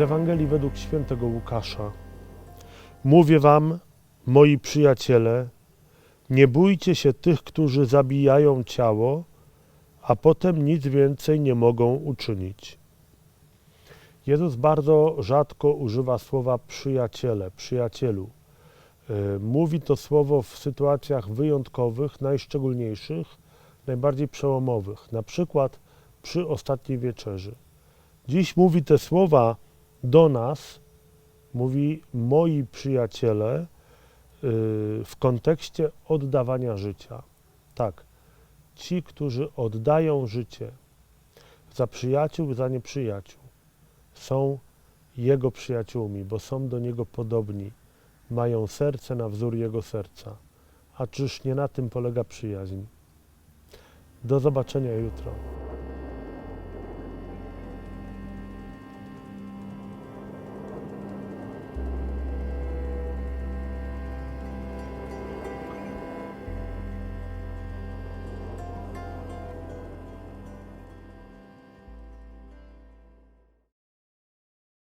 Z Ewangelii według świętego Łukasza. Mówię wam, moi przyjaciele, nie bójcie się tych, którzy zabijają ciało, a potem nic więcej nie mogą uczynić. Jezus bardzo rzadko używa słowa przyjaciele, przyjacielu. Y, Mówi to słowo w sytuacjach wyjątkowych, najszczególniejszych, najbardziej przełomowych, na przykład przy ostatniej wieczerzy. Dziś mówi te słowa do nas, mówi moi przyjaciele, y, w kontekście oddawania życia. Tak, ci, którzy oddają życie za przyjaciół, za nieprzyjaciół, są Jego przyjaciółmi, bo są do Niego podobni, mają serce na wzór Jego serca. A czyż nie na tym polega przyjaźń? Do zobaczenia jutro.